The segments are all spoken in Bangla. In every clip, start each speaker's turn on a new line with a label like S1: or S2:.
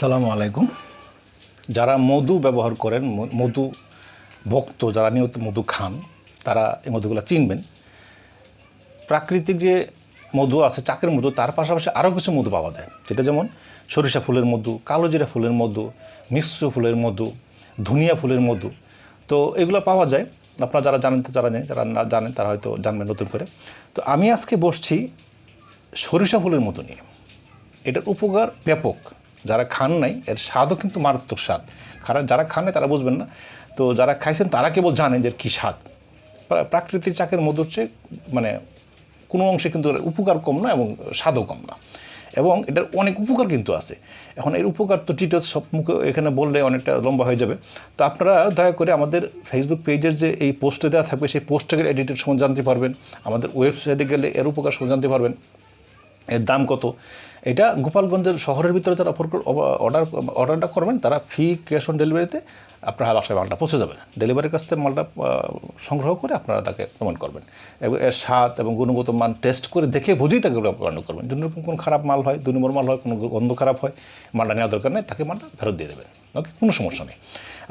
S1: সালামু আলাইকুম। যারা মধু ব্যবহার করেন মধু ভক্ত, যারা নিয়মিত মধু খান, তারা এই মধুগুলো চিনবেন। প্রাকৃতিক যে মধু আছে, চাকের মধু, তার পাশাপাশি আরও কিছু মধু পাওয়া যায়। যেটা যেমন সরিষা ফুলের মধু, কালো জিরা ফুলের মধু, মিশ্র ফুলের মধু, ধনিয়া ফুলের মধু। তো এগুলো পাওয়া যায়। আপনারা যারা জানেন তো যারা নেই, যারা না জানেন, তারা হয়তো জানবেন নতুন করে। তো আমি আজকে বসছি সরিষা ফুলের মধু নিয়ে। এটার উপকার ব্যাপক। যারা খান নাই, এর স্বাদও কিন্তু মারাত্মক স্বাদ। খারাপ যারা খান নাই, তারা বুঝবেন না। তো যারা খাইছেন, তারা কেবল জানেন যে কী স্বাদ। প্রা- প্রাকৃতিক চাকের মধুর চেয়ে মানে কোনো অংশে কিন্তু উপকার কম না এবং স্বাদও কম না। এবং এটার অনেক উপকার কিন্তু আছে। এখন এর উপকার তো ডিটেলস সব মুখে এখানে বললে অনেকটা লম্বা হয়ে যাবে। তো আপনারা দয়া করে আমাদের ফেসবুক পেজের যে এই পোস্টে দেওয়া থাকবে, সেই পোস্টে গেলে এডিটের সময় জানতে পারবেন। আমাদের ওয়েবসাইটে গেলে এর উপকার সময় জানতে পারবেন। এর দাম কত? এটা গোপালগঞ্জের শহরের ভিতরে যারা অর্ডার অর্ডারটা করবেন, তারা ফি ক্যাশ অন ডেলিভারিতে আপনার বাসায় মালটা পৌঁছে যাবে। ডেলিভারির কাছ থেকে মালটা সংগ্রহ করে আপনারা তাকে পেমেন্ট করবেন। এবং এর স্বাদ এবং গুণগত মান টেস্ট করে দেখে বুঝেই তাকে পেমেন্ট করবেন। যদি এরকম কোনো খারাপ মাল হয় দুই নম্বর মাল হয়, কোনো গন্ধ খারাপ হয়, মালটা নেওয়ার দরকার নেই, তাকে মালটা ফেরত দিয়ে দেবেন। ওকে কোনো সমস্যা নেই।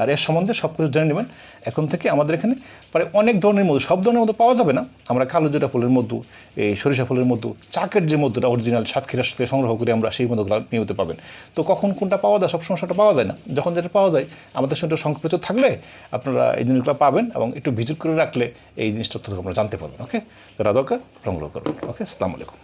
S1: আর এর সম্বন্ধে সব কিছু জেনে নেবেন। এখন থেকে আমাদের এখানে প্রায় অনেক ধরনের মধু, সব ধরনের মধু পাওয়া যাবে না। আমরা কালো জিরা ফুলের মধু, এই সরিষা ফুলের মধু, চাকের যে মধুটা অরিজিনাল সাতক্ষীরার সাথে সংগ্রহ করে আমরা সেই মধুগুলো নিয়মিত পাবেন। তো কখন কোনটা পাওয়া যায়, সবসময় সেটা পাওয়া যায় না। যখন যেটা পাওয়া যায়, আমাদের সঙ্গে সংক্ষিপ্ত থাকলে আপনারা এই জিনিসগুলো পাবেন এবং একটু ভিজিট করে রাখলে এই জিনিসটা আপনারা জানতে পারবেন, ওকে? যারা দরকার সংগ্রহ করবেন, ওকে? আসসালামু আলাইকুম।